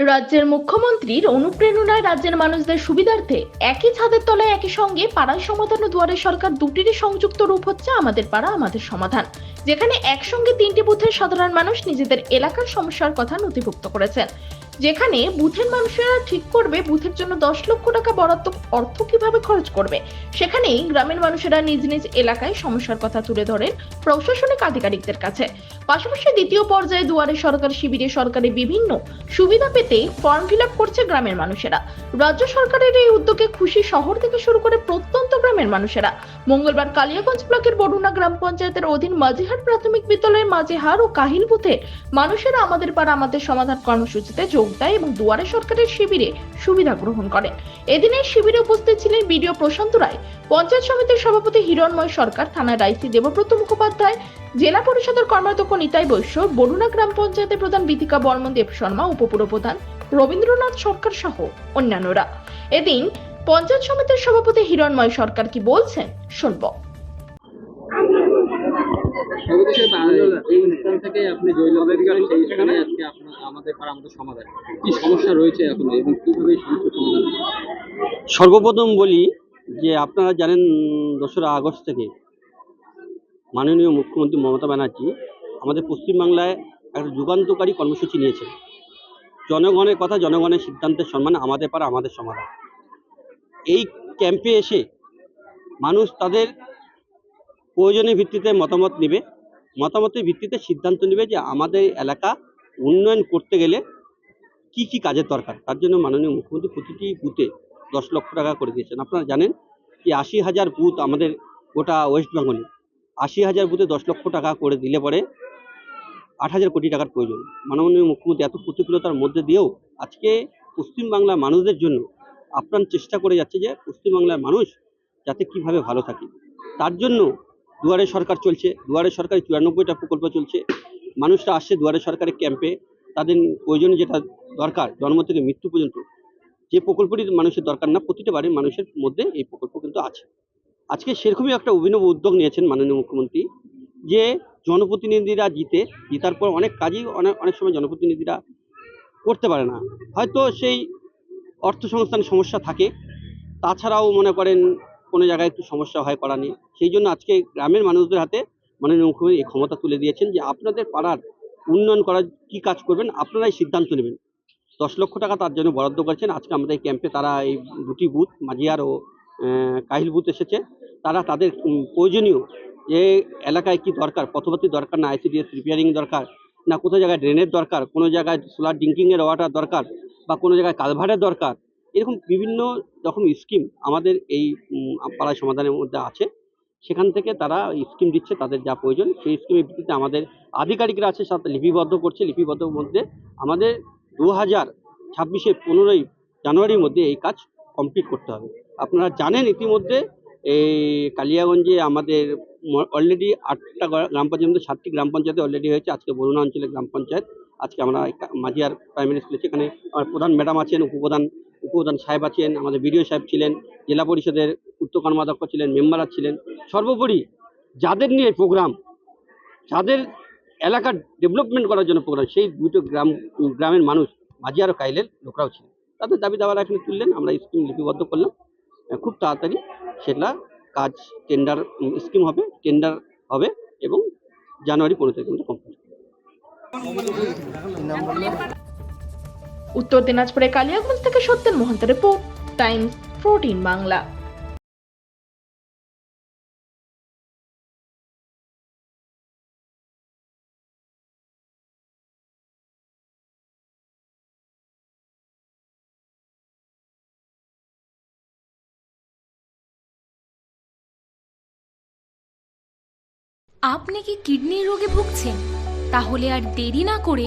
রাজ্যের মুখ্যমন্ত্রীর অনুপ্রেরণায় রাজ্যের মানুষদের সুবিধার্থে একই ছাদের তলায় একই সঙ্গে পাড়ায় সমাধান ও দুয়ারে সরকার দুটিরই সংযুক্ত রূপ হচ্ছে আমাদের পাড়া, আমাদের সমাধান। যেখানে একসঙ্গে তিনটি বুথের সাধারণ মানুষ নিজেদের এলাকার সমস্যার কথা নথিভুক্ত করেছেন। যেখানে বুথের মানুষেরা ঠিক করবে, বুথের জন্য দশ লক্ষ টাকা বরাদ্দ অর্থ কীভাবে খরচ করবে? সেখানেই গ্রামের মানুষেরা নিজ নিজ এলাকায় সমস্যার কথা তুলে ধরেন প্রশাসনিক আধিকারিকদের কাছে। পাশাপাশি দ্বিতীয় পর্যায়ে দুয়ারে সরকার শিবিরে সরকারি বিভিন্ন সুবিধা পেতে ফর্ম ফিল করছে গ্রামের মানুষেরা। রাজ্য সরকারের এই উদ্যোগে খুশি শহর থেকে শুরু করে প্রত্যন্ত গ্রামের মানুষেরা। মঙ্গলবার কালিয়াগঞ্জ ব্লকের বরুণা গ্রাম পঞ্চায়েতের অধীন মাঝিহাট প্রাথমিক বিদ্যালয়ের মাঝিহার ও কাহিল বুথে মানুষেরা আমাদের পাড়া আমাদের সমাধান কর্মসূচিতে যোগ দেয় এবং দুয়ারে সরকারের শিবিরে সুবিধা গ্রহণ করেন এদিনের শিবিরে উপস্থিত ছিলেন বিডিও প্রশান্ত রায়, পঞ্চায়েত সমিতির সভাপতি হিরণময় সরকার, থানার আইসি দেবব্রত মুখোপাধ্যায়, জেলা পরিষদের কর্মাধ্যক্ষ নিতাই বৈশ্য, বরুণা গ্রাম পঞ্চায়েতের প্রধান বিথিকা বর্মন দেব শর্মা উপপুর প্রধান রবীন্দ্রনাথ সরকার সহ অন্যান্যরা। এদিন পঞ্চায়েত সমিতির সভাপতি হিরণময় সরকার কি বলছেন শুনব। সর্বদেশের এই অনুষ্ঠান থেকে আপনি জয়লাভ করেন সেই সেখানে আজকে আমাদের আমাদের সমাধান। কি সমস্যা রয়েছে এখন এবং কীভাবে এই সমাধান সর্বপ্রথম বলি যে আপনারা জানেন দোসরা আগস্ট থেকে মাননীয় মুখ্যমন্ত্রী মমতা ব্যানার্জি আমাদের পশ্চিমবাংলায় একটা যুগান্তকারী কর্মসূচি নিয়েছেন। জনগণের কথা জনগণের সিদ্ধান্তের সম্মান আমাদের পাড়া আমাদের সমাধান। এই ক্যাম্পে এসে মানুষ তাদের প্রয়োজনের ভিত্তিতে মতামত নেবে। মতামতের ভিত্তিতে সিদ্ধান্ত নেবে যে আমাদের এলাকা উন্নয়ন করতে গেলে কি কি কাজের দরকার। তার জন্য মাননীয় মুখ্যমন্ত্রী প্রতিটি বুথে দশ লক্ষ টাকা করে দিয়েছেন। আপনারা জানেন যে আশি হাজার বুথ আমাদের গোটা ওয়েস্ট বেঙ্গলে। আশি হাজার বুথে দশ লক্ষ টাকা করে দিলে পরে আট হাজার কোটি টাকার প্রয়োজন। মাননীয় মুখ্যমন্ত্রী এত প্রতিকূলতার মধ্যে দিয়েও আজকে পশ্চিমবাংলার মানুষদের জন্য আপ্রাণ চেষ্টা করে যাচ্ছে যে পশ্চিমবাংলার মানুষ যাতে কীভাবে ভালো থাকে। তার জন্য দুয়ারে সরকার চলছে, দুয়ারে সরকারের চুরানব্বইটা প্রকল্প চলছে। মানুষরা আসছে দুয়ারে সরকারের ক্যাম্পে, তাদের প্রয়োজনে যেটা দরকার, জন্ম থেকে মৃত্যু পর্যন্ত। যে প্রকল্পটি মানুষের দরকার না, প্রতিটা বাড়ির মানুষের মধ্যে এই প্রকল্প কিন্তু আছে। আজকে সেরকমই একটা অভিনব উদ্যোগ নিয়েছেন মাননীয় মুখ্যমন্ত্রী, যে জনপ্রতিনিধিরা জিতে, জিতার পর অনেক কাজই অনেক অনেক সময় জনপ্রতিনিধিরা করতে পারে না। হয়তো সেই অর্থ সংস্থানের সমস্যা থাকে, তাছাড়াও মনে করেন কোনো জায়গায় একটু সমস্যা হয় করা নিয়ে। সেই জন্য আজকে গ্রামের মানুষদের হাতে মাননীয় মুখ্যমন্ত্রী এই ক্ষমতা তুলে দিয়েছেন যে আপনাদের পাড়ার উন্নয়ন করার কী কাজ করবেন, আপনারাই সিদ্ধান্ত নেবেন। দশ লক্ষ টাকা তার জন্য বরাদ্দ করেছেন। আজকে আমাদের এই ক্যাম্পে তারা এই দুটি বুথ মাঝিয়ার ও কাহিল বুথ এসেছে। তারা তাদের প্রয়োজনীয় যে এলাকায় কি দরকার, পথপাতি দরকার, না আইসিডিএস রিপেয়ারিং দরকার, না কোথাও জায়গায় ড্রেনের দরকার, কোনো জায়গায় সোলার ড্রিঙ্কিংয়ের ওয়াটার দরকার, বা কোনো জায়গায় কালভারের দরকার এরকম বিভিন্ন রকম স্কিম আমাদের এই পাড়ায় সমাধানের মধ্যে আছে। সেখান থেকে তারা স্কিম দিচ্ছে, তাদের যা প্রয়োজন, সেই স্কিমের ভিত্তিতে আমাদের আধিকারিকরা আছে, সাথে লিপিবদ্ধ করছে। লিপিবদ্ধ মধ্যে আমাদের দু হাজার ছাব্বিশে পনেরোই জানুয়ারির মধ্যে এই কাজ কমপ্লিট করতে হবে। আপনারা জানেন ইতিমধ্যে এই কালিয়াগঞ্জে আমাদের অলরেডি আটটা গ্রা- গ্রাম পঞ্চায়েতের মধ্যে সাতটি গ্রাম পঞ্চায়েতে অলরেডি হয়েছে। আজকে বরুণা অঞ্চলের গ্রাম পঞ্চায়েত, আজকে আমরা মাঝিয়ার প্রাইমারি স্কুলে সেখানে আমার প্রধান ম্যাডাম আছেন, উপপ্রধান উপপ্রধান সাহেব আছেন, আমাদের বিডিও সাহেব ছিলেন, জেলা পরিষদের উত্তর কর্মাধ্যক্ষ ছিলেন মেম্বাররা ছিলেন। সর্বোপরি যাদের নিয়ে প্রোগ্রাম যাদের এলাকার ডেভেলপমেন্ট করার জন্য প্রোগ্রাম সেই দুটো গ্রাম, গ্রামের মানুষ মাঝিয়ার ও কাইলের লোকরাও ছিলেন। তাদের দাবি দাবার এখানে তুললেন, আমরা স্কিম লিপিবদ্ধ করলাম। খুব তাড়াতাড়ি সেটা কাজ টেন্ডার স্কিম হবে টেন্ডার হবে এবং জানুয়ারি পনেরো তারিখ মধ্যে কমপ্লিট উত্তর দিনাজপুরের কালিয়াগঞ্জ থেকে Satyen Mahanta report, Times fourteen Bangla. আপনি কি কিডনি রোগে ভুগছেন? তাহলে আর দেরি না করে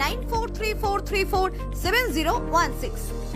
9434347016.